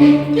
시